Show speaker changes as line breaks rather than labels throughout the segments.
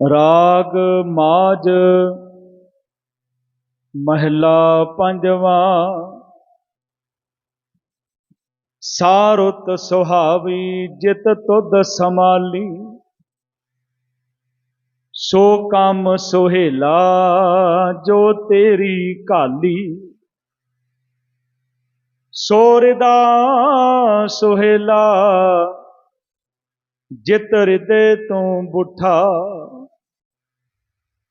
ਰਾਗ ਮਾਜ ਮਹਿਲਾ ਪੰਜਵਾ। ਸਾਰੁਤ ਸੁਹਾਵੀ ਜਿਤ ਤੁਧ ਸਮਾਲੀ ਸੋ ਕੰਮ ਸੁਹੇਲਾ ਜੋ ਤੇਰੀ ਕਾਲੀ ਸੋਰਦਾ ਸੁਹੇਲਾ ਜਿਤ ਹਿਰਦੇ ਤੂੰ ਬੁੱਠਾ।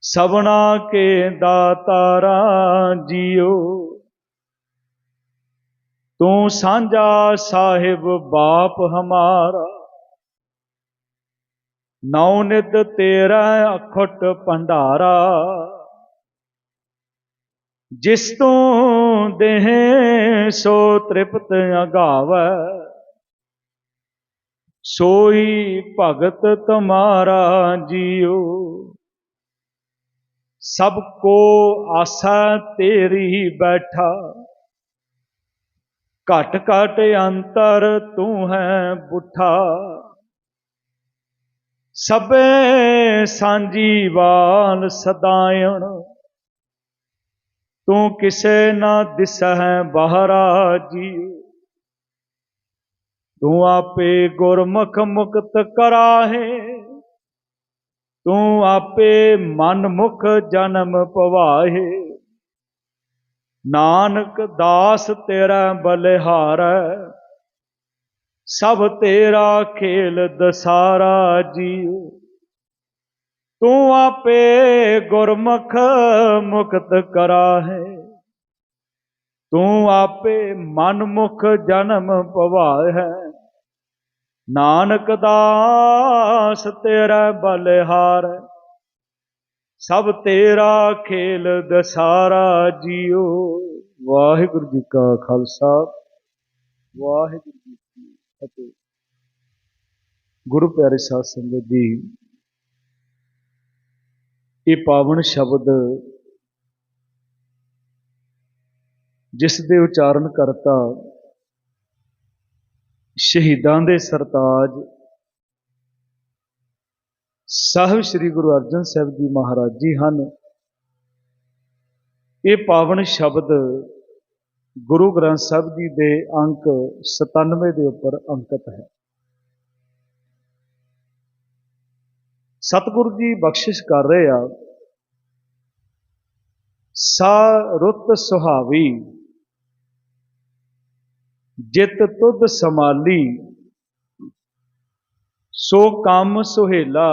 ਸਭਨਾ ਕੇ ਦਾਤਾਰਾ ਜੀਓ ਤੂੰ ਸਾਂਝਾ ਸਾਹਿਬ ਬਾਪ ਹਮਾਰਾ। ਨੌ ਨਿਤ ਤੇਰਾ ਅਖਟ ਭੰਡਾਰਾ। ਜਿਸ ਤੋਂ ਦੇਹ ਸੋ ਤ੍ਰਿਪਤ ਅਗਾਵੈ। ਸੋਈ ਭਗਤ ਤਮਾਰਾ ਜੀਓ। ਸਭ ਕੋ ਆਸਾ ਤੇਰੀ ਬੈਠਾ। ਘਟ ਘਟ ਅੰਤਰ ਤੂੰ ਹੈ ਬੁੱਠਾ। ਸਭੇ ਸਾਂਝੀ ਵਾਲ ਸਦਾਇਣ। ਤੂੰ ਕਿਸੇ ਨਾ ਦਿਸਹਿ ਬਾਹਰਾ ਜੀ ਤੂੰ ਆਪੇ ਗੁਰਮੁਖ ਮੁਕਤ ਕਰਾਹੇ। ਤੂੰ ਆਪੇ ਮਨ ਮੁਖ ਜਨਮ ਪਵਾਹੇ। ਨਾਨਕ ਦਾਸ ਤੇਰਾ ਬਲਿਹਾਰ, ਸਭ ਤੇਰਾ ਖੇਲ ਦਸਾਰਾ ਜੀਉ ਤੂੰ ਆਪੇ ਗੁਰਮੁਖ ਮੁਕਤ ਕਰਾਹੇ। ਤੂੰ ਆਪੇ ਮਨ ਮੁਖ ਜਨਮ ਪਵਾਹੈ। ਨਾਨਕ ਦਾਸ ਤੇਰਾ ਬਲਿਹਾਰ, ਸਭ ਤੇਰਾ ਖੇਲ ਦਸਾਰਾ ਜੀਓ। ਵਾਹਿਗੁਰੂ ਜੀ ਕਾ ਖਾਲਸਾ, ਵਾਹਿਗੁਰੂ ਜੀ ਕੀ ਫਤਿਹ। ਗੁਰੂ ਪਿਆਰੇ ਸਾਧ ਸੰਗਤ ਜੀ, ਇਹ ਪਾਵਨ ਸ਼ਬਦ ਜਿਸ ਦੇ ਉਚਾਰਨ ਕਰਤਾ ਸ਼ਹੀਦਾਂ ਦੇ ਸਰਤਾਜ ਸਾਹਿਬ ਸ੍ਰੀ ਗੁਰੂ ਅਰਜਨ ਸਾਹਿਬ ਜੀ ਮਹਾਰਾਜ ਜੀ ਹਨ। ਇਹ ਪਾਵਨ ਸ਼ਬਦ ਗੁਰੂ ਗ੍ਰੰਥ ਸਾਹਿਬ ਜੀ ਦੇ ਅੰਕ 97 ਦੇ ਉੱਪਰ ਅੰਕਿਤ ਹੈ। ਸਤਿਗੁਰੂ ਜੀ ਬਖਸ਼ਿਸ਼ ਕਰ ਰਹੇ ਆ। ਸਾ ਰੁੱਤ ਸੁਹਾਵੀ ਜਿਤ ਤੁਧ ਸਮਾਲੀ ਸੋ ਕੰਮ ਸੁਹੇਲਾ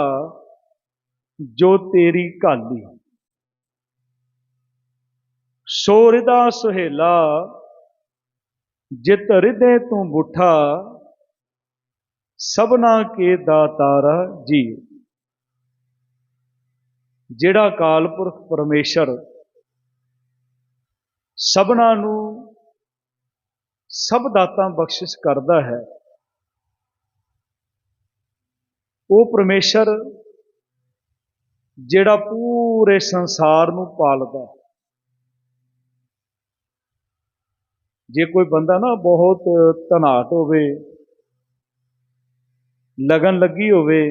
ਜੋ ਤੇਰੀ ਕਾਲੀ ਸੋ ਹਿਰਦਾ ਸੁਹੇਲਾ, ਜਿਤ ਰਿਦੇ ਤੂੰ ਬੁੱਠਾ, ਸਭਨਾ ਕੇ ਦਾਤਾਰਾ ਜੀ ਜਿਹੜਾ ਅਕਾਲ ਪੁਰਖ ਪਰਮੇਸ਼ਰ ਸਭਨਾ ਨੂੰ ਸਭ ਦਾਤਾਂ ਬਖਸ਼ਿਸ਼ ਕਰਦਾ ਹੈ। ਉਹ ਪਰਮੇਸ਼ਰ ਜਿਹੜਾ ਪੂਰੇ ਸੰਸਾਰ ਨੂੰ ਪਾਲਦਾ ਹੈ। ਜੇ ਕੋਈ ਬੰਦਾ ਨਾ ਬਹੁਤ ਧਨਾਟ ਹੋਵੇ, ਲਗਨ ਲੱਗੀ ਹੋਵੇ,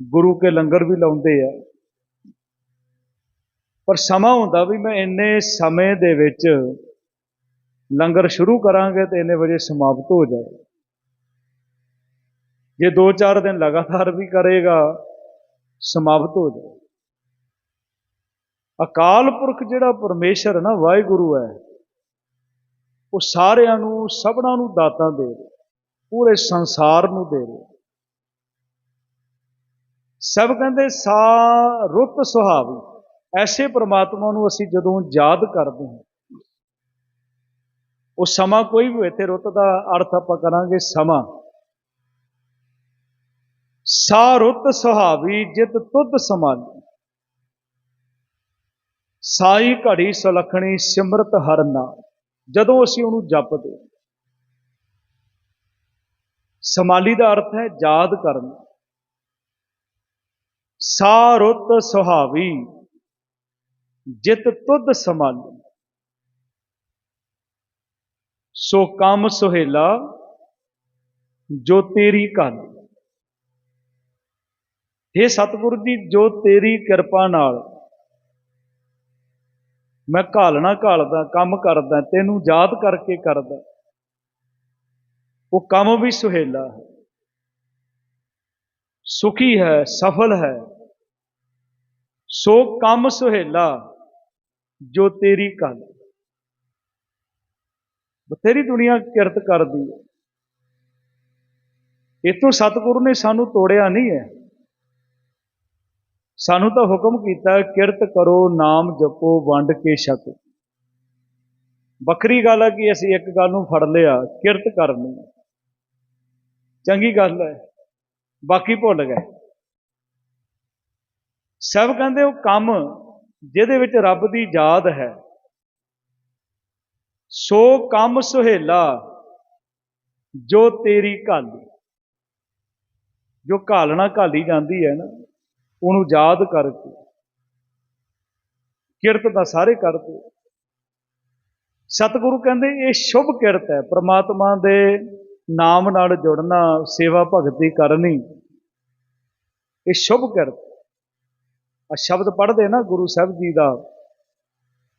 ਗੁਰੂ ਕੇ ਲੰਗਰ ਵੀ ਲਾਉਂਦੇ ਆ, ਪਰ ਸਮਾਂ ਹੁੰਦਾ ਵੀ ਮੈਂ ਇੰਨੇ ਸਮੇਂ ਦੇ ਵਿੱਚ ਲੰਗਰ ਸ਼ੁਰੂ ਕਰਾਂਗੇ ਤੇ ਇੰਨੇ ਵਜੇ ਸਮਾਪਤ ਹੋ ਜਾਏ। ਜੇ 2-4 ਦਿਨ ਲਗਾਤਾਰ ਵੀ ਕਰੇਗਾ, ਸਮਾਪਤ ਹੋ ਜਾਏ। ਅਕਾਲ ਪੁਰਖ ਜਿਹੜਾ ਪਰਮੇਸ਼ਰ ਹੈ ਨਾ, ਵਾਹਿਗੁਰੂ ਹੈ, ਉਹ ਸਾਰਿਆਂ ਨੂੰ, ਸਭਨਾਂ ਨੂੰ ਦਾਤਾਂ ਦੇ ਰਿਹਾ, ਪੂਰੇ ਸੰਸਾਰ ਨੂੰ ਦੇ ਰਿਹਾ। ਸਭ ਕਹਿੰਦੇ ਸਾ ਰੁੱਤ ਸੁਹਾਵੀ। ਐਸੇ ਪ੍ਰਮਾਤਮਾ ਨੂੰ ਅਸੀਂ ਜਦੋਂ ਯਾਦ ਕਰਦੇ ਹਾਂ ਉਹ ਸਮਾਂ ਕੋਈ ਵੀ ਹੋਏ, ਤੇ ਰੁੱਤ ਦਾ ਅਰਥ ਆਪਾਂ ਕਰਾਂਗੇ ਸਮਾਂ। ਸਾ ਰੁੱਤ ਸੁਹਾਵੀ, ਜਿਤ ਤੁਧ ਸਮਾਲੀ ਸਾਈ ਘੜੀ ਸੁਲਖਣੀ, ਸਿਮਰਤ ਹਰ ਨਾਮ ਜਦੋਂ ਅਸੀਂ ਉਹਨੂੰ ਜਪਦੇ ਹਾਂ। ਸਮਾਲੀ ਦਾ ਅਰਥ ਹੈ ਯਾਦ ਕਰਨਾ। ਸਾ ਰੁੱਤ ਸੁਹਾਵੀ, ਜਿਤ ਤੁਧ ਸਮਾਲੀ ਸੋ ਕੰਮ ਸੁਹੇਲਾ, ਜੋ ਤੇਰੀ ਕਾਲੀ हे ਸਤਿਗੁਰੂ ਜੀ, ਜੋ ਤੇਰੀ ਕਿਰਪਾ ਨਾਲ ਮੈਂ ਘਾਲਣਾ ਘਾਲਦਾ, ਕੰਮ ਕਰਦਾ, ਤੈਨੂੰ ਯਾਦ ਕਰਕੇ ਕਰਦਾ। ਉਹ ਕੰਮ ਵੀ ਸੁਹੇਲਾ ਹੈ। ਸੁਖੀ ਹੈ, ਸਫਲ ਹੈ। ਸੋ ਕੰਮ ਸੁਹੇਲਾ, ਜੋ ਤੇਰੀ ਕਲ ਬਥੇਰੀ ਦੁਨੀਆ ਕਿਰਤ ਕਰਦੀ ਹੈ। ਇਤੋਂ ਸਤਿਗੁਰੂ ਨੇ ਸਾਨੂੰ ਤੋੜਿਆ ਨਹੀਂ ਹੈ। ਸਾਨੂੰ ਤਾਂ ਹੁਕਮ ਕੀਤਾ, ਕਿਰਤ ਕਰੋ, ਨਾਮ ਜਪੋ, ਵੰਡ ਕੇ ਛਕ। ਵੱਖਰੀ ਗੱਲ ਹੈ ਕਿ ਅਸੀਂ ਇੱਕ ਗੱਲ ਨੂੰ ਫੜ ਲਿਆ, ਕਿਰਤ ਕਰਨੀ ਚੰਗੀ ਗੱਲ ਹੈ। ਬਾਕੀ ਭੁੱਲ ਗਏ। ਸਭ ਕਹਿੰਦੇ ਉਹ ਕੰਮ ਜਿਹਦੇ ਵਿੱਚ ਰੱਬ ਦੀ ਯਾਦ ਹੈ। ਸੋ ਕੰਮ ਸੁਹੇਲਾ, ਜੋ ਤੇਰੀ ਘਾਲੀ। ਜੋ ਘਾਲਣਾ ਘਾਲੀ ਜਾਂਦੀ ਹੈ ਨਾ, ਉਹਨੂੰ ਯਾਦ ਕਰਕੇ, ਕਿਰਤ ਤਾਂ ਸਾਰੇ ਕਰਦੇ। ਸਤਿਗੁਰੂ ਕਹਿੰਦੇ, ਇਹ ਸ਼ੁਭ ਕਿਰਤ ਹੈ, ਪ੍ਰਮਾਤਮਾ ਦੇ ਨਾਮ ਨਾਲ ਜੁੜਨਾ, ਸੇਵਾ ਭਗਤੀ ਕਰਨੀ, ਇਹ ਸ਼ੁਭ ਕਿਰਤ। ਆ ਸ਼ਬਦ ਪੜ੍ਹਦੇ ਨਾ ਗੁਰੂ ਸਾਹਿਬ ਜੀ ਦਾ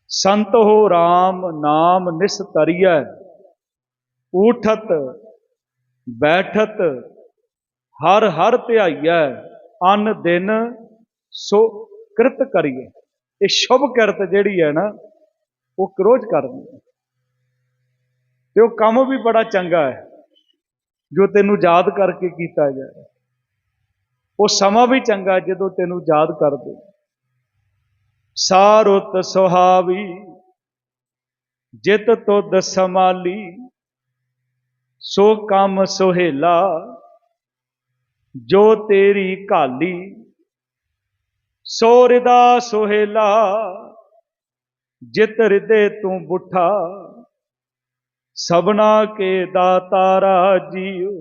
ਸੰਤ ਹੋ RAM ਨਾਮ ਨਿਸਤਰੀਐ ਊਠਤ, ਬੈਠਤ, ਹਰ ਹਰ ਧਿਆਈਐ। ਅਨ ਦਿਨ ਸੋ ਕਿਰਤ ਕਰੀਏ। ਇਹ ਸ਼ੁਭ ਕਿਰਤ ਜਿਹੜੀ ਹੈ ਨਾ, ਉਹ ਕਰੋਜ ਕਰਦੀ ਹੈ ਤੇ ਉਹ ਕੰਮ ਵੀ ਬੜਾ ਚੰਗਾ ਹੈ ਜੋ ਤੈਨੂੰ ਯਾਦ ਕਰਕੇ ਕੀਤਾ ਜਾਏ। ਉਹ ਸਮਾਂ ਵੀ ਚੰਗਾ ਜਦੋਂ ਤੈਨੂੰ ਯਾਦ ਕਰਦੇ। ਸਾਰੁਤ ਸੁਹਾਵੀ, ਜਿਤ ਤੁਧ ਸਮਾਲੀ ਸੋ ਕੰਮ ਸੁਹੇਲਾ, ਜੋ ਤੇਰੀ ਘਾਲੀ, ਸੋ ਰਿਦਾ ਸੁਹੇਲਾ, ਜਿਤ ਰਿਦੇ ਤੂੰ ਬੁੱਠਾ ਸਬਨਾ ਕੇ ਦਾਤਾਰਾ ਜੀਉ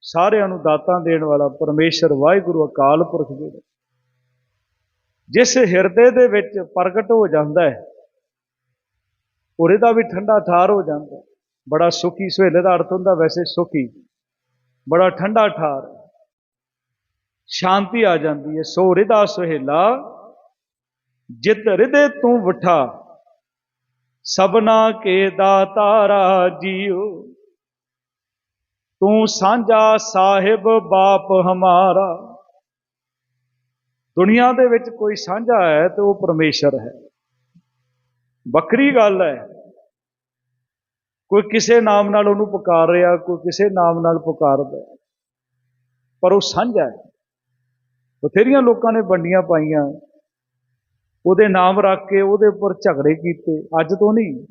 ਸਾਰਿਆਂ ਨੂੰ ਦਾਤਾਂ ਦੇਣ ਵਾਲਾ ਪਰਮੇਸ਼ਰ ਵਾਹਿਗੁਰੂ ਅਕਾਲ ਪੁਰਖ ਜਿਹੜਾ। ਜਿਸ ਹਿਰਦੇ ਦੇ ਵਿੱਚ ਪ੍ਰਗਟ ਹੋ ਜਾਂਦਾ ਹੈ ਉਹਦੇ ਦਾ ਵੀ ਠੰਡਾ ਠਾਰ ਹੋ ਜਾਂਦਾ ਬੜਾ ਸੁਖੀ ਸੁਹੇਲੇ ਦਾ ਅਰਥ ਹੁੰਦਾ ਵੈਸੇ ਸੁਖੀ ਬੜਾ ਠੰਡਾ ਠਾਰ। ਸ਼ਾਂਤੀ ਆ ਜਾਂਦੀ ਹੈ। ਸੋ ਰਿਦਾ ਸੁਹੇਲਾ, ਜਿਤ ਹਿਰਦੇ ਤੂੰ ਵਠਾ। ਸਬਨਾ ਕੇ ਦਾਤਾਰਾ ਜੀਉ ਤੂੰ ਸਾਂਝਾ ਸਾਹਿਬ ਬਾਪ ਹਮਾਰਾ। ਦੁਨੀਆ ਦੇ ਵਿੱਚ ਕੋਈ ਸਾਂਝਾ ਹੈ ਤੇ ਉਹ ਪਰਮੇਸ਼ਰ ਹੈ। ਵੱਖਰੀ ਗੱਲ ਹੈ। ਕੋਈ ਕਿਸੇ ਨਾਮ ਨਾਲ ਉਹਨੂੰ ਪੁਕਾਰ ਰਿਹਾ, ਕੋਈ ਕਿਸੇ ਨਾਮ ਨਾਲ ਪੁਕਾਰਦਾ ਪਰ ਉਹ ਸਾਂਝਾ ਹੈ। ਬਥੇਰੀਆਂ ਲੋਕਾਂ ਨੇ ਵੰਡੀਆਂ ਪਾਈਆਂ। ਉਹਦੇ ਨਾਮ ਰੱਖ ਕੇ ਉਹਦੇ ਉੱਪਰ ਝਗੜੇ ਕੀਤੇ। ਅੱਜ ਤੋਂ ਨਹੀਂ,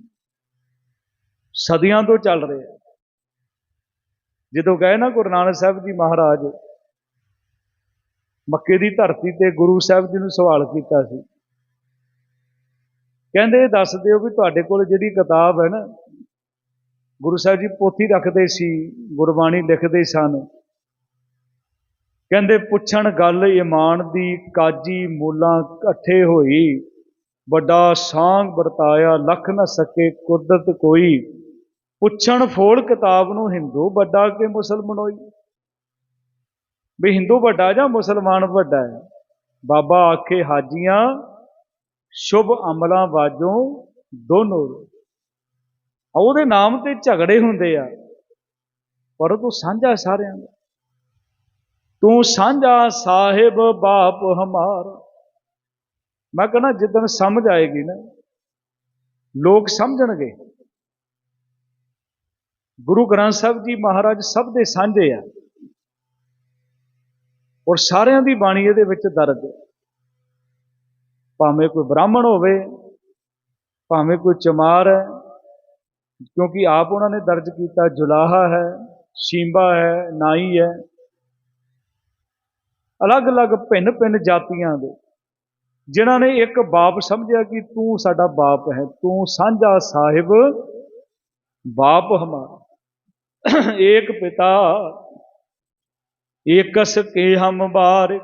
ਸਦੀਆਂ ਤੋਂ ਚੱਲ ਰਿਹਾ। ਜਦੋਂ ਗਏ ਨਾ ਗੁਰੂ ਨਾਨਕ ਸਾਹਿਬ ਜੀ ਮਹਾਰਾਜ ਮੱਕੇ ਦੀ ਧਰਤੀ ਤੇ ਗੁਰੂ ਸਾਹਿਬ ਜੀ ਨੂੰ ਸਵਾਲ ਕੀਤਾ ਸੀ। ਕਹਿੰਦੇ ਦੱਸ ਦਿਓ ਵੀ ਤੁਹਾਡੇ ਕੋਲ ਜਿਹੜੀ ਕਿਤਾਬ ਹੈ ਨਾ, ਗੁਰੂ ਸਾਹਿਬ ਜੀ ਪੋਥੀ ਰੱਖਦੇ ਸੀ, ਗੁਰਬਾਣੀ ਲਿਖਦੇ ਸਨ। ਕਹਿੰਦੇ, ਪੁੱਛਣ ਗੱਲ ਇਮਾਨ ਦੀ ਕਾਜੀ ਮੂਲਾਂ ਇਕੱਠੇ ਹੋਈ, ਵੱਡਾ ਸਾਂਗ ਵਰਤਾਇਆ, ਲਖ ਨਾ ਸਕੇ ਕੁਦਰਤ ਕੋਈ। ਪੁੱਛਣ ਫੋੜ ਕਿਤਾਬ ਨੂੰ ਹਿੰਦੂ ਵੱਡਾ ਕਿ ਮੁਸਲਮਾਨੋਈ ਵੀ ਹਿੰਦੂ ਵੱਡਾ ਜਾਂ ਮੁਸਲਮਾਨ ਵੱਡਾ ਹੈ? ਬਾਬਾ ਆਖੇ, ਹਾਜੀਆਂ, ਸ਼ੁਭ ਅਮਲਾਂ ਵਾਜੋਂ ਦੋਨੋਂ ਉਹਦੇ ਨਾਮ ਤੇ ਝਗੜੇ ਹੁੰਦੇ ਆ, ਪਰ ਉਹ ਤੂੰ ਸਾਂਝਾ ਸਾਰਿਆਂ ਦਾ। ਤੂੰ ਸਾਂਝਾ ਸਾਹਿਬ ਬਾਪ ਹਮਾਰ। ਮੈਂ ਕਹਿੰਦਾ, ਜਿੱਦਣ ਸਮਝ ਆਏਗੀ ਨਾ, ਲੋਕ ਸਮਝਣਗੇ। ਗੁਰੂ ਗ੍ਰੰਥ ਸਾਹਿਬ ਜੀ ਮਹਾਰਾਜ ਸਭ ਦੇ ਸਾਂਝੇ ਆ। ਔਰ ਸਾਰਿਆਂ ਦੀ ਬਾਣੀ ਇਹਦੇ ਵਿੱਚ ਦਰਜ ਹੈ। ਭਾਵੇਂ ਕੋਈ ਬ੍ਰਾਹਮਣ ਹੋਵੇ, ਭਾਵੇਂ ਕੋਈ ਚਮਾਰ ਹੈ, ਕਿਉਂਕਿ ਆਪ ਉਹਨਾਂ ਨੇ ਦਰਜ ਕੀਤਾ ਜੁਲਾਹਾ ਹੈ, ਸ਼ੀਂਬਾ ਹੈ, ਨਾਈ ਹੈ। ਅਲੱਗ-ਅਲੱਗ ਭਿੰਨ-ਭਿੰਨ ਜਾਤੀਆਂ ਦੇ, ਜਿਨ੍ਹਾਂ ਨੇ ਇੱਕ ਬਾਪ ਸਮਝਿਆ ਕਿ ਤੂੰ ਸਾਡਾ ਬਾਪ ਹੈ, ਤੂੰ ਸਾਂਝਾ ਸਾਹਿਬ, ਬਾਪ ਹਮਾਰਾ। ਏਕ ਪਿਤਾ ਏਕਸ ਕੇ ਹਮ ਬਾਰਿਕ,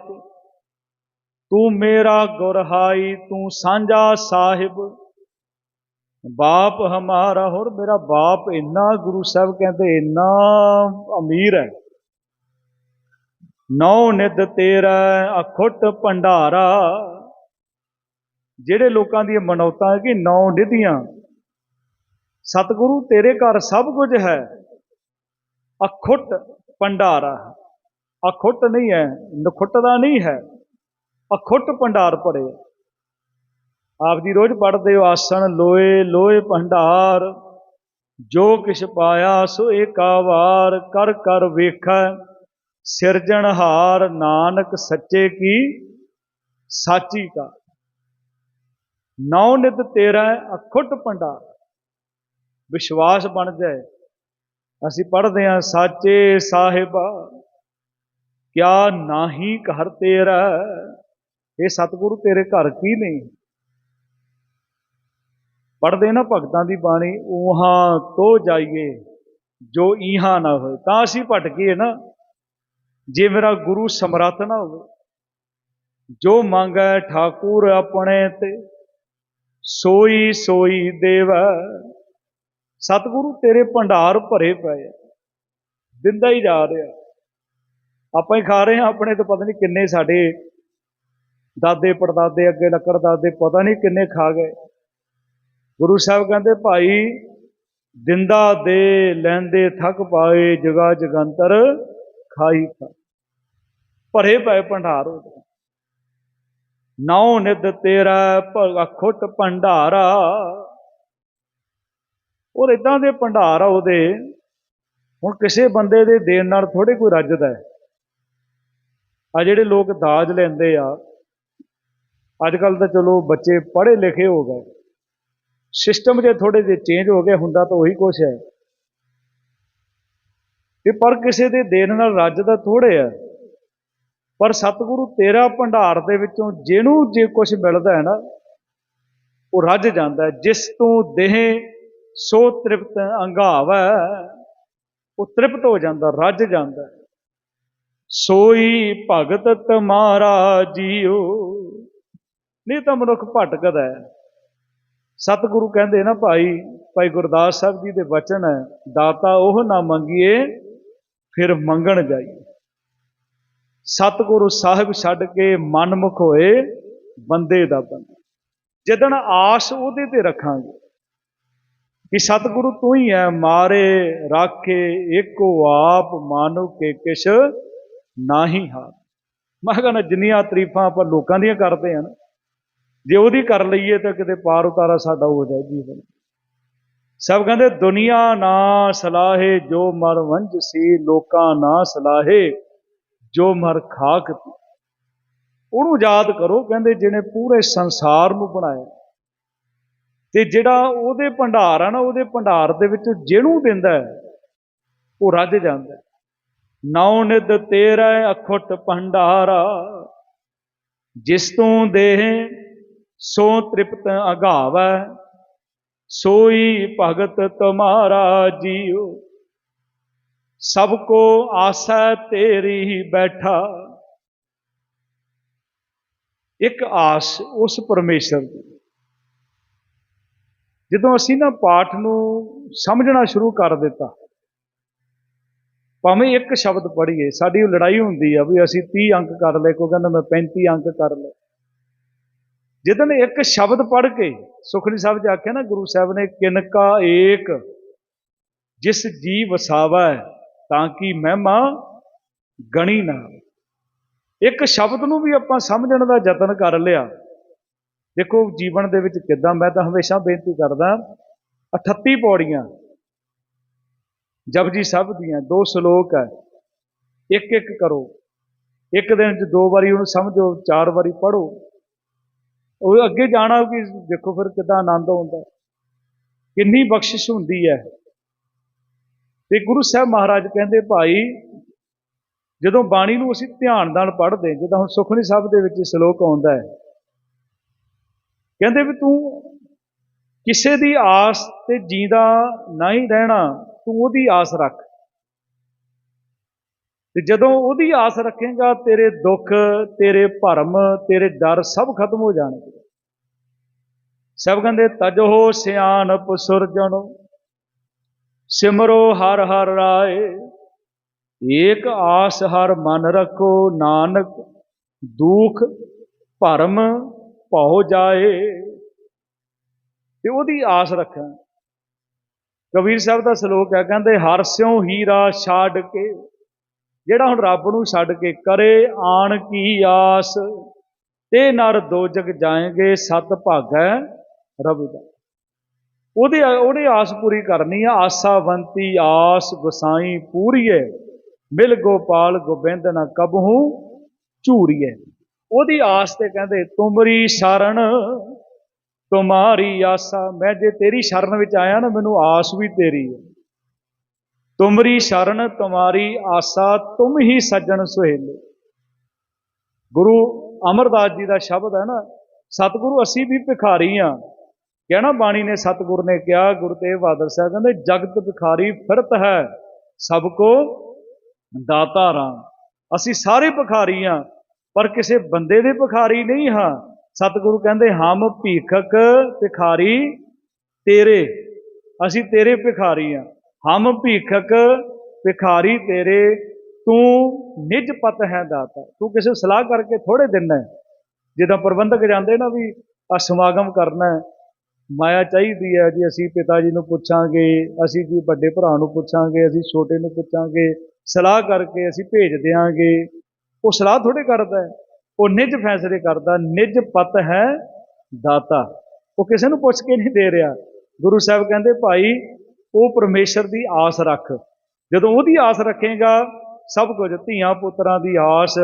ਤੂੰ ਮੇਰਾ ਗੁਰਹਾਈ ਤੂੰ ਸਾਂਝਾ ਸਾਹਿਬ। ਬਾਪ ਹਮਾਰਾ ਹੋਰ, ਮੇਰਾ ਬਾਪ ਇੰਨਾ, ਗੁਰੂ ਸਾਹਿਬ ਕਹਿੰਦੇ ਇੰਨਾ ਅਮੀਰ ਹੈ। ਨੌ ਨਿਧ ਤੇਰਾ, ਅਖੁੱਟ ਭੰਡਾਰਾ। ਜਿਹੜੇ ਲੋਕਾਂ ਦੀਆਂ ਮਨੌਤਾਂ ਹੈ ਕਿ ਨੌ ਨਿਧੀਆਂ। ਸਤਿਗੁਰੂ ਤੇਰੇ ਘਰ ਸਭ ਕੁਝ ਹੈ। ਅਖੁੱਟ ਭੰਡਾਰਾ। ਅਖੁੱਟ ਨਹੀਂ ਹੈ ਨਖੁੱਟ ਦਾ ਨਹੀਂ ਹੈ ਅਖੁੱਟ ਭੰਡਾਰ ਭਰੇ। ਆਪ ਜੀ ਰੋਜ਼ ਪੜ੍ਹਦੇ ਹੋ, ਆਸਣ ਲੋਏ ਲੋਏ ਭੰਡਾਰ, ਜੋ ਕਿਛ ਪਾਇਆ ਸੋ ਏਕਾ ਵਾਰ, ਕਰ ਕਰ ਵੇਖੈ ਸਿਰਜਣਹਾਰ ਨਾਨਕ ਸੱਚੇ ਕੀ, ਸਾਚੀ ਕਾ। ਨੌ ਨਿਤ ਤੇਰਾ ਅਖੁੱਟ ਭੰਡਾਰ, ਵਿਸ਼ਵਾਸ ਬਣ ਜਾਏ। ਅਸੀਂ ਪੜ੍ਹਦੇ ਹਾਂ, ਸਾਚੇ ਸਾਹਿਬਾ ਕਿਆ ਨਾਹੀ ਘਰ ਤੇਰਾ? ਇਹ ਸਤਿਗੁਰੂ ਤੇਰੇ ਘਰ ਕੀ ਨਹੀਂ ਪੜ੍ਹਦੇ ਨਾ ਭਗਤਾਂ ਦੀ ਬਾਣੀ ਉਹਾਂ ਤੋ ਜਾਈਏ, ਜੋ ਇਹਾਂ ਨਾ ਹੋਏ। ਤਾਂ ਅਸੀਂ ਭਟਕੀਏ ਨਾ, ਜੇ ਮੇਰਾ ਗੁਰੂ ਸਮਰੱਥ ਨਾ ਹੋਵੇ। ਜੋ ਮੰਗੈ ਠਾਕੁਰ ਆਪਣੇ ਤੇ, ਸੋਈ ਸੋਈ ਦੇਵ। ਸਤਿਗੁਰੂ ਤੇਰੇ ਭੰਡਾਰ ਭਰੇ ਪਏ ਦਿੰਦਾ ਹੀ ਜਾ ਰਿਹਾ। ਆਪਾਂ ਹੀ ਖਾ ਰਹੇ ਹਾਂ, ਆਪਣੇ ਤੋਂ ਪਤਾ ਨਹੀਂ ਕਿੰਨੇ ਸਾਡੇ ਦਾਦੇ, ਪੜਦਾਦੇ, ਅੱਗੇ ਲੱਕੜ ਦਾਦੇ, ਪਤਾ ਨਹੀਂ ਕਿੰਨੇ ਖਾ ਗਏ। ਗੁਰੂ ਸਾਹਿਬ ਕਹਿੰਦੇ, ਭਾਈ, ਦਿੰਦਾ ਦੇ, ਲੈਂਦੇ ਥੱਕ ਪਾਏ, ਜਗਾ ਜਗੰਤਰ ਖਾਈ ਖਾ ਭਰੇ ਪਏ ਭੰਡਾਰ ਉਹਦੇ। ਨੌ ਨਿਦ ਤੇਰਾ ਖੁੱਟ ਭੰਡਾਰਾ। ਔਰ ਇਦਾਂ ਦੇ ਭੰਡਾਰ ਆ ਉਹਦੇ। ਹੁਣ ਕਿਸੇ ਬੰਦੇ ਦੇ ਦੇਣ ਨਾਲ ਥੋੜੇ ਕੋਈ ਰੱਜਦਾ ਹੈ। ਆ ਜਿਹੜੇ ਲੋਕ ਦਾਜ ਲੈਂਦੇ ਆ ਅੱਜ ਕੱਲ ਤਾਂ ਚਲੋ ਬੱਚੇ ਪੜ੍ਹੇ ਲਿਖੇ ਹੋ ਗਏ। ਸਿਸਟਮ ਜੇ ਥੋੜੇ ਜਿਹੇ ਚੇਂਜ ਹੋ ਗਏ, ਹੁੰਦਾ ਤਾਂ ਉਹੀ ਕੁਛ ਹੈ। ਤੇ ਪਰ ਕਿਸੇ ਦੇ ਦੇਣ ਨਾਲ ਰੱਜ ਰੱਜਦਾ ਥੋੜੇ ਆ। ਪਰ ਸਤਿਗੁਰੂ ਤੇਰਾ ਭੰਡਾਰ ਦੇ ਵਿੱਚੋਂ ਜਿਹਨੂੰ ਜੇ ਕੁਝ ਮਿਲਦਾ ਹੈ ਨਾ, ਉਹ ਰੱਜ ਜਾਂਦਾ ਜਿਸ ਤੋਂ ਦੇਹ ਸੋ ਤ੍ਰਿਪਤ ਅੰਗਾਵੈ, ਉਹ ਤ੍ਰਿਪਤ ਹੋ ਜਾਂਦਾ, ਰੱਜ ਜਾਂਦਾ ਸੋਈ ਭਗਤ ਤੁਮਾਰਾ ਜੀਓ। ਨਹੀਂ ਤਾਂ ਮਨੁੱਖ ਭਟਕਦਾ ਹੈ। ਸਤਿਗੁਰੂ ਕਹਿੰਦੇ ਨਾ ਭਾਈ ਭਾਈ ਗੁਰਦਾਸ ਸਾਹਿਬ ਜੀ ਦੇ ਵਚਨ ਹੈ, ਦਾਤਾ ਉਹ ਨਾ ਮੰਗੀਏ, ਫਿਰ ਮੰਗਣ ਜਾਈਏ। ਸਤਿਗੁਰੂ ਸਾਹਿਬ ਛੱਡ ਕੇ ਮਨਮੁਖ ਹੋਏ, ਬੰਦੇ ਦਾ ਬੰਦਾ। ਜਦਨ ਆਸ ਉਹਦੇ ਤੇ ਰੱਖਾਂਗੇ ਕਿ ਸਤਿਗੁਰੂ ਤੂੰ ਹੀ ਹੈ, ਮਾਰੇ, ਰਾਖੇ, ਏਕੋ ਆਪ, ਮਾਨੋ ਕੇ ਕਿਛ ਨਾ ਹੀ ਹਾਰ। ਮੈਂ ਕਹਿੰਦਾ ਜਿੰਨੀਆਂ ਤਾਰੀਫਾਂ ਆਪਾਂ ਲੋਕਾਂ ਦੀਆਂ ਕਰਦੇ ਹਾਂ ਨਾ, ਜੇ ਉਹਦੀ ਕਰ ਲਈਏ ਤਾਂ ਕਿਤੇ ਪਾਰ ਉਤਾਰਾ ਸਾਡਾ ਹੋ ਜਾਏ ਜੀਵਨ। ਸਭ ਕਹਿੰਦੇ, ਦੁਨੀਆ ਨਾ ਸਲਾਹੇ, ਜੋ ਮਰ ਵੰਜ ਸੀ, ਲੋਕਾਂ ਨਾ ਸਲਾਹੇ, ਜੋ ਮਰ ਖਾਕ ਤੀ। ਉਹਨੂੰ ਯਾਦ ਕਰੋ, ਕਹਿੰਦੇ ਜਿਹਨੇ ਪੂਰੇ ਸੰਸਾਰ ਨੂੰ ਬਣਾਇਆ। ਤੇ ਜਿਹੜਾ ਉਹਦੇ ਭੰਡਾਰ ਆ ਨਾ, ਉਹਦੇ ਭੰਡਾਰ ਦੇ ਵਿੱਚ ਜਿਹਨੂੰ ਦਿੰਦਾ ਉਹ ਰੱਜ ਜਾਂਦਾ ਨੌ ਨਿਦ ਤੇਰਾ ਅਖੁੱਟ ਭੰਡਾਰਾ, ਜਿਸ ਤੂੰ ਦੇਹ, ਸੋ ਤ੍ਰਿਪਤ ਅਗਾਵੈ, ਸੋਈ ਭਗਤ ਤੁਮਾਰਾ ਜੀਉ। ਸਭ ਕੋ ਆਸਾ ਤੇਰੀ ਬੈਠਾ। ਇੱਕ ਆਸ ਉਸ ਪਰਮੇਸ਼ਰ ਦੀ। ਜਦੋਂ ਅਸੀਂ ਨਾ ਪਾਠ ਨੂੰ ਸਮਝਣਾ ਸ਼ੁਰੂ ਕਰ ਦਿੱਤਾ ਭਾਵੇਂ ਇੱਕ ਸ਼ਬਦ ਪੜ੍ਹੀਏ, ਸਾਡੀ ਉਹ ਲੜਾਈ ਹੁੰਦੀ ਆ ਵੀ ਅਸੀਂ 30 ਅੰਕ ਕਰ ਲਏ, ਕੋਈ ਕਹਿੰਦਾ ਮੈਂ 35 ਅੰਕ ਕਰ ਲਏ। ਜਦੋਂ ਇੱਕ ਸ਼ਬਦ ਪੜ੍ਹ ਕੇ, ਸੁਖਨੀ ਸਾਹਿਬ ਜੀ ਆਖਿਆ ਨਾ, ਗੁਰੂ ਸਾਹਿਬ ਨੇ, ਕਿਨਕਾ ਏਕ, ਜਿਸ ਜੀ ਵਸਾਵੈ ਤਾਂ ਕਿ ਮਹਿਮਾ ਗਣੀ ਨਾ। ਇੱਕ ਸ਼ਬਦ ਨੂੰ ਵੀ ਆਪਾਂ ਸਮਝਣ ਦਾ ਯਤਨ ਕਰ ਲਿਆ। ਦੇਖੋ ਜੀਵਨ ਦੇ ਵਿੱਚ ਕਿਦਾਂ, ਮੈਂ ਤਾਂ ਹਮੇਸ਼ਾ ਬੇਨਤੀ ਕਰਦਾ 38 ਪੌੜੀਆਂ ਜਪਜੀ ਸਾਹਿਬ ਦੀਆਂ ਦੋ ਸ਼ਲੋਕ ਹੈ। ਇੱਕ ਇੱਕ ਕਰੋ। ਇੱਕ ਦਿਨ 'ਚ ਦੋ ਵਾਰੀ ਉਹਨੂੰ ਸਮਝੋ, ਚਾਰ ਵਾਰੀ ਪੜੋ ਉਹ ਅੱਗੇ ਜਾਣਾ ਕਿ ਦੇਖੋ ਫਿਰ ਕਿਦਾਂ ਆਨੰਦ ਆਉਂਦਾ। ਕਿੰਨੀ ਬਖਸ਼ਿਸ਼ ਹੁੰਦੀ ਹੈ। ਤੇ ਗੁਰੂ ਸਾਹਿਬ ਮਹਾਰਾਜ ਕਹਿੰਦੇ, ਭਾਈ, ਜਦੋਂ ਬਾਣੀ ਨੂੰ ਅਸੀਂ ਧਿਆਨ ਨਾਲ ਪੜ੍ਹਦੇ, ਜਿੱਦਾਂ ਹੁਣ ਸੁਖਨੀ ਸਾਹਿਬ ਦੇ ਵਿੱਚ ਸ਼ਲੋਕ ਆਉਂਦਾ ਹੈ। ਕਹਿੰਦੇ ਵੀ ਤੂੰ ਕਿਸੇ ਦੀ ਆਸ ਤੇ ਜੀਂਦਾ ਨਹੀਂ ਰਹਿਣਾ। ਤੂੰ ਉਹਦੀ ਆਸ ਰੱਖ। ਤੇ ਜਦੋਂ ਉਹਦੀ ਆਸ ਰੱਖੇਗਾ, ਤੇਰੇ ਦੁੱਖ, ਤੇਰੇ ਭਰਮ, ਤੇਰੇ ਡਰ ਸਭ ਖਤਮ ਹੋ ਜਾਣਗੇ। ਸਭ ਕਹਿੰਦੇ, ਤਜੋ ਸਿਆਣਪ ਸੁਰਜਣੋ, ਸਿਮਰੋ ਹਰ ਹਰ ਰਾਏ, ਏਕ ਆਸ ਹਰ ਮਨ ਰੱਖੋ ਨਾਨਕ, ਦੁਖ ਭਰਮ ਭਉ ਜਾਏ। ਤੇ ਉਹਦੀ ਆਸ ਰੱਖਾਂ ਕਬੀਰ ਸਾਹਿਬ ਦਾ ਸ਼ਲੋਕ ਹੈ, ਕਹਿੰਦੇ, ਹਰ ਸਿਉ ਹੀਰਾ ਛਾੜ ਕੇ, ਜਿਹੜਾ ਹੁਣ ਰੱਬ ਨੂੰ ਛੱਡ ਕੇ ਕਰੇ ਆਣ ਕੀ ਆਸ, ਤੇ ਨਰ ਦੋ ਜਗ ਜਾਏਗੇ, ਸਤ ਭਾਗੈ ਰਬ ਦਾ ਉਹਦੇ, ਉਹਨੇ ਆਸ ਪੂਰੀ ਕਰਨੀ ਆ ਆਸਾਵੰਤੀ ਆਸ ਗੁਸਾਈ ਪੂਰੀਏ, ਮਿਲ ਗੋਪਾਲ ਗੋਬਿੰਦ ਨਾ ਕਬਹੂ ਝੂਰੀਏ। ਉਹਦੀ ਆਸ ਤੇ ਕਹਿੰਦੇ, ਤੁਮਰੀ ਸ਼ਰਨ ਤੁਮਾਰੀ ਆਸਾ, ਮੈਂ ਜੇ ਤੇਰੀ ਸ਼ਰਨ ਵਿੱਚ ਆਇਆ ਨਾ, ਮੈਨੂੰ ਆਸ ਵੀ ਤੇਰੀ ਹੈ। ਤੁਮਰੀ ਸ਼ਰਨ ਤੁਮਾਰੀ ਆਸਾ, ਤੁਮ ਹੀ ਸੱਜਣ ਸੁਹੇਲੇ। ਗੁਰੂ ਅਮਰਦਾਸ ਜੀ ਦਾ ਸ਼ਬਦ ਹੈ ਨਾ, ਸਤਿਗੁਰੂ ਅਸੀਂ ਵੀ ਭਿਖਾਰੀ ਆ ਕਹਿਣਾ ਬਾਣੀ ਨੇ ਸਤਿਗੁਰ ਨੇ ਕਿਹਾ ਗੁਰੂ ਤੇਗ ਬਹਾਦਰ ਸਾਹਿਬ ਕਹਿੰਦੇ, ਜਗਤ ਭਿਖਾਰੀ ਫਿਰਤ ਹੈ, ਸਭ ਕੋ ਦਾਤਾ ਰਾਮ। ਅਸੀਂ ਸਾਰੇ ਭਿਖਾਰੀ ਆ ਪਰ ਕਿਸੇ ਬੰਦੇ ਦੇ ਭਿਖਾਰੀ ਨਹੀਂ ਹਾਂ। ਸਤਿਗੁਰੂ ਕਹਿੰਦੇ, ਹਮ ਭੀਖਕ ਭਿਖਾਰੀ ਤੇਰੇ। ਅਸੀਂ ਤੇਰੇ ਭਿਖਾਰੀ ਆ। ਹਮ ਭੀਖਕ ਭਿਖਾਰੀ ਤੇਰੇ, ਤੂੰ ਨਿਜ ਪਤ ਹੈ ਦਾਤਾ। ਤੂੰ ਕਿਸੇ ਸਲਾਹ ਕਰਕੇ ਥੋੜੇ ਦਿਨ ਜਿੱਦਾਂ ਪ੍ਰਬੰਧਕ ਜਾਂਦੇ ਨਾ ਵੀ ਆ ਸਮਾਗਮ ਕਰਨਾ ਹੈ। ਮਾਇਆ ਚਾਹੀਦੀ ਹੈ ਜੀ, ਅਸੀਂ ਪਿਤਾ ਜੀ ਨੂੰ ਪੁੱਛਾਂਗੇ, ਅਸੀਂ ਜੀ ਵੱਡੇ ਭਰਾ ਨੂੰ ਪੁੱਛਾਂਗੇ, ਅਸੀਂ ਛੋਟੇ ਨੂੰ ਪੁੱਛਾਂਗੇ। ਸਲਾਹ ਕਰਕੇ ਅਸੀਂ ਭੇਜ ਦਿਆਂਗੇ। ਉਹ ਸਲਾਹ ਥੋੜੇ ਕਰਦਾ ਹੈ। ਉਹ ਨਿਜ ਫੈਸਲੇ ਕਰਦਾ, ਨਿਜ ਪਤ ਹੈ ਦਾਤਾ। ਉਹ ਕਿਸੇ ਨੂੰ ਪੁੱਛ ਕੇ ਨਹੀਂ ਦੇ ਰਿਹਾ। ਗੁਰੂ ਸਾਹਿਬ ਕਹਿੰਦੇ, ਭਾਈ, ਉਹ ਪਰਮੇਸ਼ਰ ਦੀ ਆਸ ਰੱਖ। ਜਦੋਂ ਉਹਦੀ ਆਸ ਰੱਖੇਗਾ, ਸਭ ਕੁਝ ਧੀਆਂ ਪੁੱਤਰਾਂ ਦੀ ਆਸ,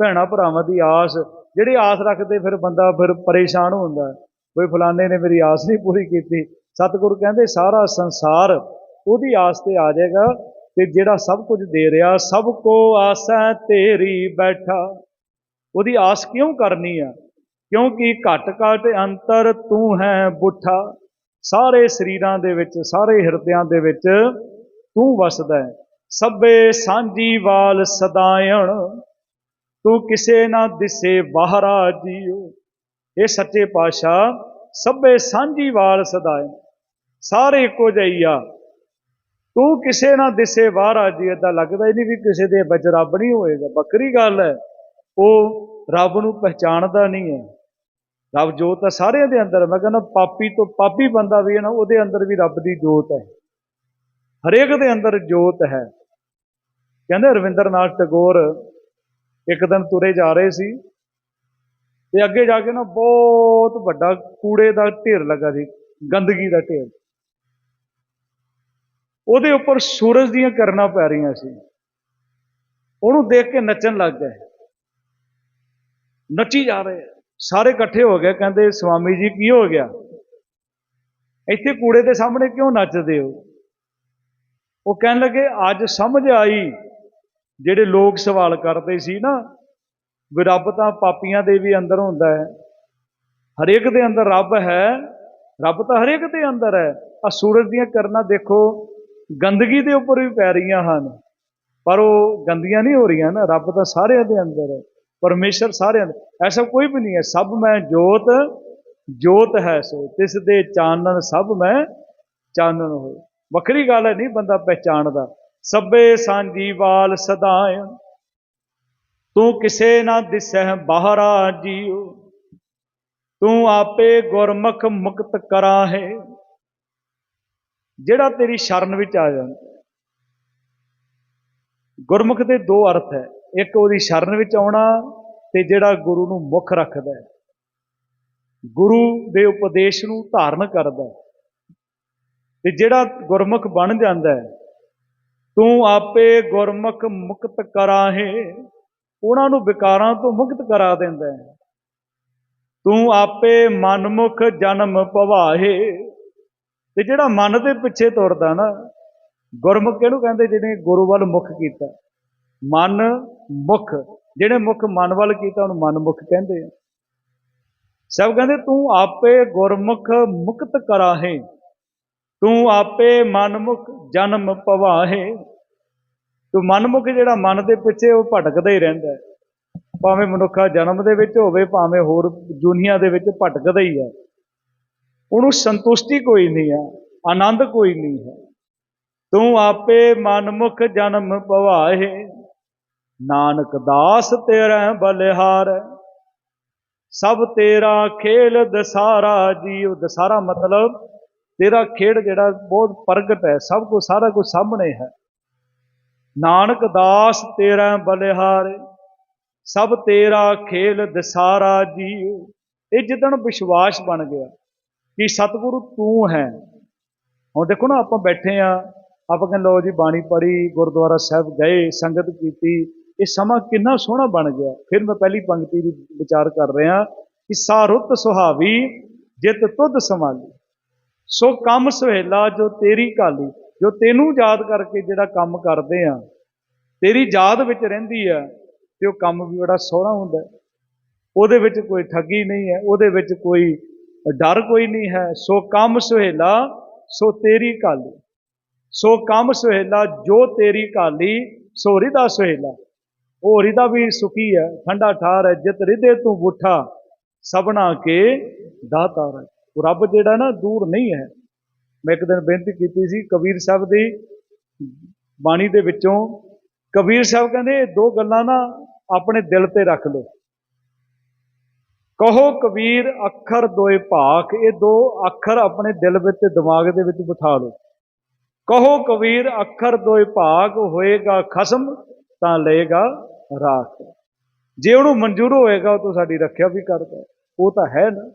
ਭੈਣਾ ਭਰਾਵਾਂ ਦੀ ਆਸ, ਜਿਹੜੇ ਆਸ ਰੱਖਦੇ, ਫਿਰ ਬੰਦਾ ਫਿਰ ਪਰੇਸ਼ਾਨ ਹੁੰਦਾ। ਕੋਈ ਫਲਾਣੇ ਨੇ ਮੇਰੀ ਆਸ ਨਹੀਂ ਪੂਰੀ ਕੀਤੀ। ਸਤਿਗੁਰੂ ਕਹਿੰਦੇ, ਸਾਰਾ ਸੰਸਾਰ ਉਹਦੀ ਆਸ ਤੇ ਆ ਜਾਏਗਾ ਤੇ ਜਿਹੜਾ ਸਭ ਕੁਝ ਦੇ ਰਿਹਾ, ਸਭ ਕੋ ਆਸੈ ਤੇਰੀ ਬੈਠਾ। ਉਹਦੀ ਆਸ ਕਿਉਂ ਕਰਨੀ ਆ? ਕਿਉਂਕਿ ਘਟ ਘਟ ਅੰਤਰ ਤੂੰ ਹੈ ਬੁੱਠਾ। ਸਾਰੇ ਸਰੀਰਾਂ ਦੇ ਵਿੱਚ, ਸਾਰੇ ਹਿਰਦਿਆਂ ਦੇ ਵਿੱਚ ਤੂੰ ਵਸਦਾ ਹੈ। ਸਭੇ ਸਾਂਝੀ ਵਾਲ ਸਦਾਇਣ, ਤੂੰ ਕਿਸੇ ਨਾ ਦਿਸੇ ਬਾਹਰਾ ਜੀਓ। ਇਹ ਸੱਚੇ ਪਾਤਸ਼ਾਹ ਸਭੇ ਸਾਂਝੀ ਵਾਲ ਸਦਾਇਣ। ਸਾਰੇ ਇੱਕੋ ਜਿਹੀ ਆ ਤੂੰ ਕਿਸੇ ਨਾ ਦਿਸੇ ਬਾਹਰਾ ਜੀ, ਏਦਾਂ ਲੱਗਦਾ ਹੀ ਨਹੀਂ ਵੀ ਕਿਸੇ ਦੇ ਵਿੱਚ ਰੱਬ ਨਹੀਂ ਹੋਏਗਾ। ਬੱਕਰੀ ਗੱਲ ਹੈ। ਉਹ ਰੱਬ ਨੂੰ ਪਹਿਚਾਣਦਾ ਨਹੀਂ ਹੈ। ਰੱਬ ਜੋਤ ਹੈ ਸਾਰਿਆਂ ਦੇ ਅੰਦਰ ਮੈਂ ਕਹਿੰਦਾ ਪਾਪੀ ਤੋਂ ਪਾਪੀ ਬੰਦਾ ਵੀ ਹੈ ਨਾ, ਉਹਦੇ ਅੰਦਰ ਵੀ ਰੱਬ ਦੀ ਜੋਤ ਹੈ। ਹਰੇਕ ਦੇ ਅੰਦਰ ਜੋਤ ਹੈ। ਕਹਿੰਦੇ ਰਵਿੰਦਰਨਾਥ ਟੈਗੋਰ ਇੱਕ ਦਿਨ ਤੁਰੇ ਜਾ ਰਹੇ ਸੀ ਤੇ ਅੱਗੇ ਜਾ ਕੇ ਨਾ ਬਹੁਤ ਵੱਡਾ ਕੂੜੇ ਦਾ ਢੇਰ ਲੱਗਾ ਸੀ, ਗੰਦਗੀ ਦਾ ਢੇਰ। ਉਹਦੇ ਉੱਪਰ ਸੂਰਜ ਦੀਆਂ ਕਿਰਨਾਂ ਪੈ ਰਹੀਆਂ ਸੀ। ਉਹਨੂੰ ਦੇਖ ਕੇ ਨੱਚਣ ਲੱਗ ਗਏ। ਨੱਚੀ ਜਾ ਰਹੇ ਸਾਰੇ ਇਕੱਠੇ ਹੋ ਗਏ, ਕਹਿੰਦੇ ਸਵਾਮੀ ਜੀ ਕੀ ਹੋ ਗਿਆ? ਇੱਥੇ ਕੂੜੇ ਦੇ ਸਾਹਮਣੇ ਕਿਉਂ ਨੱਚਦੇ ਹੋ? ਉਹ ਕਹਿਣ ਲੱਗੇ, ਅੱਜ ਸਮਝ ਆਈ। ਜਿਹੜੇ ਲੋਕ ਸਵਾਲ ਕਰਦੇ ਸੀ ਨਾ, ਵੀ ਰੱਬ ਤਾਂ ਪਾਪੀਆਂ ਦੇ ਵੀ ਅੰਦਰ ਹੁੰਦਾ ਹੈ। ਹਰੇਕ ਦੇ ਅੰਦਰ ਰੱਬ ਹੈ। ਰੱਬ ਤਾਂ ਹਰੇਕ ਦੇ ਅੰਦਰ ਹੈ। ਆ ਸੂਰਜ ਦੀਆਂ ਕਿਰਨਾਂ ਦੇਖੋ, ਗੰਦਗੀ ਦੇ ਉੱਪਰ ਵੀ ਪੈ ਰਹੀਆਂ ਹਨ। ਪਰ ਉਹ ਗੰਦੀਆਂ ਨਹੀਂ ਹੋ ਰਹੀਆਂ ਨਾ, ਰੱਬ ਤਾਂ ਸਾਰਿਆਂ ਦੇ ਅੰਦਰ ਹੈ। ਪਰਮੇਸ਼ਰ ਸਾਰਿਆਂ ਦਾ। ਐਸਾ ਕੋਈ ਵੀ ਨਹੀਂ ਹੈ। ਸਭ ਮੈਂ ਜੋਤ ਜੋਤ ਹੈ ਸੋ। ਤਿਸ ਦੇ ਚਾਨਣ ਸਭ ਮੈਂ ਚਾਨਣ ਹੋਏ। ਵੱਖਰੀ ਗੱਲ ਹੈ, ਨਹੀਂ ਬੰਦਾ ਪਹਿਚਾਣਦਾ। ਸਭੇ ਸਾਂਝੀ ਵਾਲ ਸਦਾਇ ਤੂੰ ਕਿਸੇ ਨਾ ਦਿਸਹਿ ਬਾਹਰਾ ਜੀਉ ਤੂੰ ਆਪੇ ਗੁਰਮੁਖ ਮੁਕਤ ਕਰਾਹੇ। ਜਿਹੜਾ ਤੇਰੀ ਸ਼ਰਨ ਵਿੱਚ ਆ ਜਾਂਦਾ। ਗੁਰਮੁਖ ਦੇ ਦੋ ਅਰਥ ਹੈ। ਇੱਕ ਉਹਦੀ ਸ਼ਰਨ ਵਿੱਚ ਆਉਣਾ ਤੇ ਜਿਹੜਾ ਗੁਰੂ ਨੂੰ ਮੁੱਖ ਰੱਖਦਾ ਹੈ। ਗੁਰੂ ਦੇ ਉਪਦੇਸ਼ ਨੂੰ ਧਾਰਨ ਕਰਦਾ ਹੈ। ਤੇ ਜਿਹੜਾ ਗੁਰਮੁਖ ਬਣ ਜਾਂਦਾ ਹੈ, ਤੂੰ ਆਪੇ ਗੁਰਮੁਖ ਮੁਕਤ ਕਰਾਹੇ। ਉਹਨਾਂ ਨੂੰ ਵਿਕਾਰਾਂ ਤੋਂ ਮੁਕਤ ਕਰਾ ਦਿੰਦਾ ਹੈ। ਤੂੰ ਆਪੇ ਮਨਮੁਖ ਜਨਮ ਭਵਾਹੇ ਤੇ ਜਿਹੜਾ ਮਨ ਦੇ ਪਿੱਛੇ ਤੁਰਦਾ ਨਾ, ਗੁਰਮੁਖ ਇਹਨੂੰ ਕਹਿੰਦੇ? ਜਿਹਨੇ ਗੁਰੂ ਵੱਲ ਮੁਖ ਕੀਤਾ। ਮਨ ਮੁਖ, ਜਿਹੜੇ ਮੁਖ ਮਨ ਵੱਲ ਕੀਤਾ, ਉਹਨੂੰ ਮਨਮੁਖ ਕਹਿੰਦੇ ਆ। ਸਭ ਕਹਿੰਦੇ, ਤੂੰ ਆਪੇ ਗੁਰਮੁਖ ਮੁਕਤ ਕਰਾਹੇ, ਤੂੰ ਆਪੇ ਮਨਮੁਖ ਜਨਮ ਪਵਾਹੇ। ਤੂੰ ਮਨਮੁਖ ਜਿਹੜਾ ਮਨ ਦੇ ਪਿੱਛੇ, ਉਹ ਭਟਕਦਾ ਹੀ ਰਹਿੰਦਾ ਭਾਵੇਂ ਮਨੁੱਖਾ ਜਨਮ ਦੇ ਵਿੱਚ ਹੋਵੇ, ਭਾਵੇਂ ਹੋਰ ਦੁਨੀਆ ਦੇ ਵਿੱਚ ਭਟਕਦਾ ਹੀ ਹੈ। ਉਹਨੂੰ ਸੰਤੁਸ਼ਟੀ ਕੋਈ ਨਹੀਂ ਹੈ, ਆਨੰਦ ਕੋਈ ਨਹੀਂ ਹੈ। ਤੂੰ ਆਪੇ ਮਨਮੁਖ ਜਨਮ ਪਵਾਹੇ। ਨਾਨਕ ਦਾਸ ਤੇਰਾ ਬਲਿਹਾਰ। ਸਭ ਤੇਰਾ ਖੇਲ ਦਸਾਰਾ ਜੀਵ ਦਸਾਰਾ ਮਤਲਬ ਤੇਰਾ ਖੇਡ ਜਿਹੜਾ ਬਹੁਤ ਪ੍ਰਗਟ ਹੈ। ਸਭ ਕੁਝ ਸਾਰਾ ਕੁਝ ਸਾਹਮਣੇ ਹੈ। ਨਾਨਕ ਦਾਸ ਤੇਰਾ ਬਲਿਹਾਰ। ਸਭ ਤੇਰਾ ਖੇਲ ਦਸਾਰਾ ਜੀਵ ਇਹ ਜਿੱਦਣ ਵਿਸ਼ਵਾਸ ਬਣ ਗਿਆ ਕਿ ਸਤਿਗੁਰੂ ਤੂੰ ਹੈ। ਹੁਣ ਦੇਖੋ ਨਾ, ਆਪਾਂ ਬੈਠੇ ਆ ਆਪਾਂ ਕਹਿੰਦੇ ਲੋ ਜੀ, ਬਾਣੀ ਪੜ੍ਹੀ, ਗੁਰਦੁਆਰਾ ਸਾਹਿਬ ਗਏ, ਸੰਗਤ ਕੀਤੀ। ਇਹ ਸਮਾਂ ਕਿੰਨਾ ਸੋਹਣਾ ਬਣ ਗਿਆ। ਫਿਰ ਮੈਂ ਪਹਿਲੀ ਪੰਕਤੀ ਦੀ ਵਿਚਾਰ ਕਰ ਰਿਹਾ ਕਿ ਸਾਰੁੱਤ ਸੁਹਾਵੀ, ਜਿਤ ਤੁਧ ਸੰਭਾਲੀ। ਸੋ ਕੰਮ ਸੁਹੇਲਾ, ਜੋ ਤੇਰੀ ਕਾਲੀ ਜੋ ਤੈਨੂੰ ਯਾਦ ਕਰਕੇ ਜਿਹੜਾ ਕੰਮ ਕਰਦੇ ਆ, ਤੇਰੀ ਯਾਦ ਵਿੱਚ ਰਹਿੰਦੀ ਆ, ਤੇ ਉਹ ਕੰਮ ਵੀ ਬੜਾ ਸੋਹਣਾ ਹੁੰਦਾ ਉਹਦੇ ਵਿੱਚ ਕੋਈ ਠੱਗੀ ਨਹੀਂ ਹੈ, ਉਹਦੇ ਵਿੱਚ ਕੋਈ ਡਰ ਕੋਈ ਨਹੀਂ ਹੈ। ਸੋ ਕੰਮ ਸੁਹੇਲਾ, ਸੋ ਤੇਰੀ ਕਾਲੀ ਸੋ ਕੰਮ ਸੁਹੇਲਾ, ਜੋ ਤੇਰੀ ਕਾਲੀ ਸੋ ਰਿਦਾ ਸੁਹੇਲਾ। ਉਹ ਰਿਦਾ ਵੀ ਸੁਖੀ ਹੈ, ਠੰਡਾ ਠਾਰ ਹੈ, ਜਿਤ ਰਿਦੇ ਤੂੰ ਬੁੱਠਾ, ਸਭਨਾ ਕੇ ਦਾਤਾਰ ਹੈ। ਉਹ ਰੱਬ ਜਿਹੜਾ ਨਾ ਦੂਰ ਨਹੀਂ ਹੈ। ਮੈਂ ਇੱਕ ਦਿਨ ਬੇਨਤੀ ਕੀਤੀ ਸੀ ਕਬੀਰ ਸਾਹਿਬ ਦੀ ਬਾਣੀ ਦੇ ਵਿੱਚੋਂ, ਕਬੀਰ ਸਾਹਿਬ ਕਹਿੰਦੇ ਇਹ ਦੋ ਗੱਲਾਂ ਨਾ ਆਪਣੇ ਦਿਲ ਤੇ ਰੱਖ ਲਓ। ਕਹੋ ਕਬੀਰ, ਅੱਖਰ ਦੋਏ ਭਾਖ, ਇਹ ਦੋ ਅੱਖਰ ਆਪਣੇ ਦਿਲ ਵਿੱਚ, ਦਿਮਾਗ ਦੇ ਵਿੱਚ ਬਿਠਾ ਲਓ। ਕਹੋ ਕਬੀਰ, ਅੱਖਰ ਦੋਏ ਭਾਗ, ਹੋਏਗਾ ਖਸਮ ਤਾਂ ਲਏਗਾ ਰਾਖ ਜੇ ਉਹਨੂੰ ਮਨਜ਼ੂਰ ਹੋਏਗਾ, ਉਹ ਤਾਂ ਸਾਡੀ ਰੱਖਿਆ ਵੀ ਕਰਦਾ ਉਹ ਤਾਂ ਹੈ ਨਾ।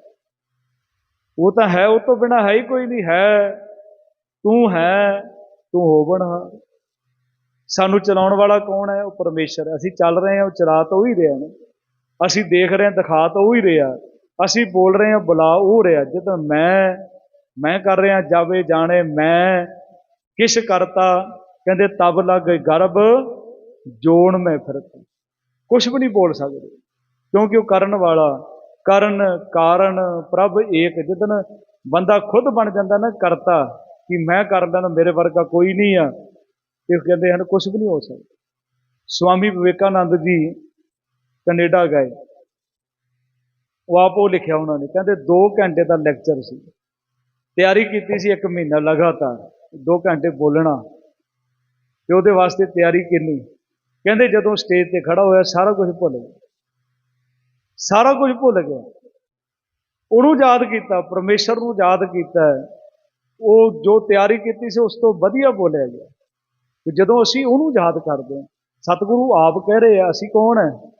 ਉਹ ਤਾਂ ਹੈ, ਉਹ ਤੋਂ ਬਿਨਾ ਹੈ ਹੀ ਕੋਈ ਨਹੀਂ। ਹੈ, ਤੂੰ ਹੈ, ਤੂੰ ਹੋਵਣਹਾਰ ਸਾਨੂੰ ਚਲਾਉਣ ਵਾਲਾ ਕੌਣ ਹੈ? ਉਹ ਪਰਮੇਸ਼ਰ ਹੈ। ਅਸੀਂ ਚੱਲ ਰਹੇ ਹਾਂ, ਉਹ ਚਲਾ ਤਾਂ ਉਹ ਹੀ ਰਿਹਾ ਨਾ। ਅਸੀਂ ਦੇਖ ਰਹੇ ਹਾਂ, ਦਿਖਾ ਤਾਂ ਉਹ ਹੀ ਰਿਹਾ। ਅਸੀਂ ਬੋਲ ਰਹੇ ਹਾਂ, ਬੁਲਾ ਉਹ ਰਿਹਾ। ਜਦੋਂ ਮੈਂ ਮੈਂ ਕਰ ਰਿਹਾ, ਜਾਵੇ ਜਾਣੇ ਮੈਂ ਕਿਸ਼ ਕਰਤਾ, ਕਹਿੰਦੇ ਤਬ ਲੱਗ ਗਰਭ। ਜੋਣ ਮੈਂ ਫਿਰਤ ਕੁਝ ਵੀ ਨਹੀਂ ਬੋਲ ਸਕਦੇ। ਕਿਉਂਕਿ ਉਹ ਕਰਨ ਵਾਲਾ, ਕਰਨ ਕਾਰਨ ਪ੍ਰਭ ਏਕ। ਜਿੱਦਨ ਬੰਦਾ ਖੁਦ ਬਣ ਜਾਂਦਾ ਨਾ ਕਰਤਾ, ਕਿ ਮੈਂ ਕਰਦਾ ਨਾ ਮੇਰੇ ਵਰਗਾ ਕੋਈ ਨਹੀਂ ਆ, ਤੇ ਕਹਿੰਦੇ ਹਨ ਕੁਝ ਵੀ ਨਹੀਂ ਹੋ ਸਕਦਾ। ਸਵਾਮੀ ਵਿਵੇਕਾਨੰਦ ਜੀ ਕੈਨੇਡਾ ਗਏ। ਉਹ ਆਪ ਉਹ ਲਿਖਿਆ ਉਹਨਾਂ ਨੇ, ਕਹਿੰਦੇ 2 ਘੰਟੇ ਦਾ ਲੈਕਚਰ ਸੀ। ਤਿਆਰੀ ਕੀਤੀ ਸੀ 1 ਮਹੀਨਾ ਲਗਾਤਾਰ 2 ਘੰਟੇ ਬੋਲਣਾ। ਤੇ ਉਹਦੇ ਵਾਸਤੇ ਤਿਆਰੀ ਕਿੰਨੀ? ਕਹਿੰਦੇ ਜਦੋਂ ਸਟੇਜ ਤੇ ਖੜਾ ਹੋਇਆ, ਸਾਰਾ ਕੁਝ ਭੁੱਲ ਗਿਆ। ਸਾਰਾ ਕੁਝ ਭੁੱਲ ਗਿਆ। ਉਹਨੂੰ ਯਾਦ ਕੀਤਾ, ਪਰਮੇਸ਼ਰ ਨੂੰ ਯਾਦ ਕੀਤਾ। ਉਹ ਜੋ ਤਿਆਰੀ ਕੀਤੀ ਸੀ, ਉਸ ਤੋਂ ਵਧੀਆ ਬੋਲਿਆ ਗਿਆ। ਜਦੋਂ ਅਸੀਂ ਉਹਨੂੰ ਯਾਦ ਕਰਦੇ ਹਾਂ, ਸਤਿਗੁਰੂ ਆਪ ਕਹਿ ਰਹੇ ਆ, ਅਸੀਂ ਕੌਣ ਹੈ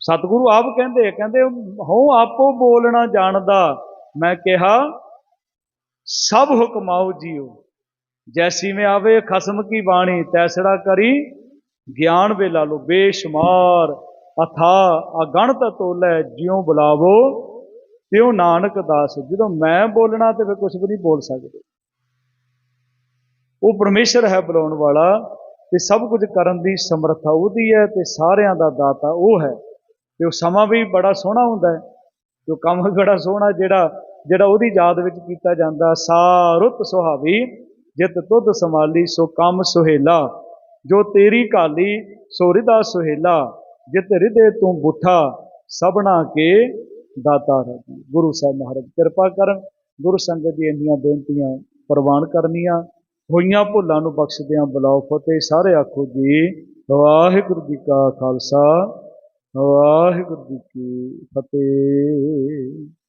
ਸਤਿਗੁਰੂ ਆਪ ਕਹਿੰਦੇ ਕਹਿੰਦੇ ਹੋ ਆਪੋ ਬੋਲਣਾ ਜਾਣਦਾ। ਮੈਂ ਕਿਹਾ, ਸਭ ਹੁਕਮਾਓ ਜੀਓ। ਜੈਸੀ ਮੈਂ ਆਵੇ, ਖਸਮ ਕੀ ਬਾਣੀ, ਤੈਸੜਾ ਕਰੀ ਗਿਆਨ ਵੇ ਲਾ ਲੋ ਬੇਸ਼ੁਮਾਰ, ਅਥਾ, ਅਗਣਤ ਤੋਲੇ ਜਿਉ ਬੁਲਾਵੋ, ਤਿਉ ਨਾਨਕ ਦਾਸ। ਜਦੋਂ ਮੈਂ ਬੋਲਣਾ ਤੇ ਫਿਰ ਕੁਝ ਵੀ ਨਹੀਂ ਬੋਲ ਸਕਦੇ। ਉਹ ਪਰਮੇਸ਼ਰ ਹੈ ਬੁਲਾਉਣ ਵਾਲਾ ਤੇ ਸਭ ਕੁਝ ਕਰਨ ਦੀ ਸਮਰੱਥਾ ਉਹਦੀ ਹੈ ਤੇ ਸਾਰਿਆਂ ਦਾ ਦਾਤਾ ਉਹ ਹੈ। ਤੇ ਉਹ ਸਮਾਂ ਵੀ ਬੜਾ ਸੋਹਣਾ ਹੁੰਦਾ ਹੈ। ਤੇ ਉਹ ਕੰਮ ਵੀ ਬੜਾ ਸੋਹਣਾ ਜਿਹੜਾ ਜਿਹੜਾ ਉਹਦੀ ਯਾਦ ਵਿੱਚ ਕੀਤਾ ਜਾਂਦਾ। ਸਾਰੁੱਤ ਸੁਹਾਵੀ, ਜਿਤ ਤੁਧ ਸਮਾਲੀ ਸੋ ਕੰਮ ਸੁਹੇਲਾ। ਜੋ ਤੇਰੀ ਕਾਲੀ ਸੋ ਰਿਦਾ ਸੁਹੇਲਾ, ਜਿਤ ਰਿਦੇ ਤੂੰ ਬੁੱਠਾ ਸਭਨਾ ਕੇ ਦਾਤਾ ਰਹੀ ਗੁਰੂ ਸਾਹਿਬ ਮਹਾਰਾਜ, ਕਿਰਪਾ ਕਰਨ, ਗੁਰੂ ਸੰਗਤ ਦੀ ਇੰਨੀਆਂ ਬੇਨਤੀਆਂ ਪ੍ਰਵਾਨ ਕਰਨੀਆਂ। ਹੋਈਆਂ ਭੁੱਲਾਂ ਨੂੰ ਬਖਸ਼ਦਿਆਂ ਬੁਲਾਓ ਫਤਿਹ। ਸਾਰੇ ਆਖੋ ਜੀ, ਵਾਹਿਗੁਰੂ ਜੀ ਕਾ ਖਾਲਸਾ, ਵਾਹਿਗੁਰੂ ਜੀ ਕੀ ਫਤਿਹ।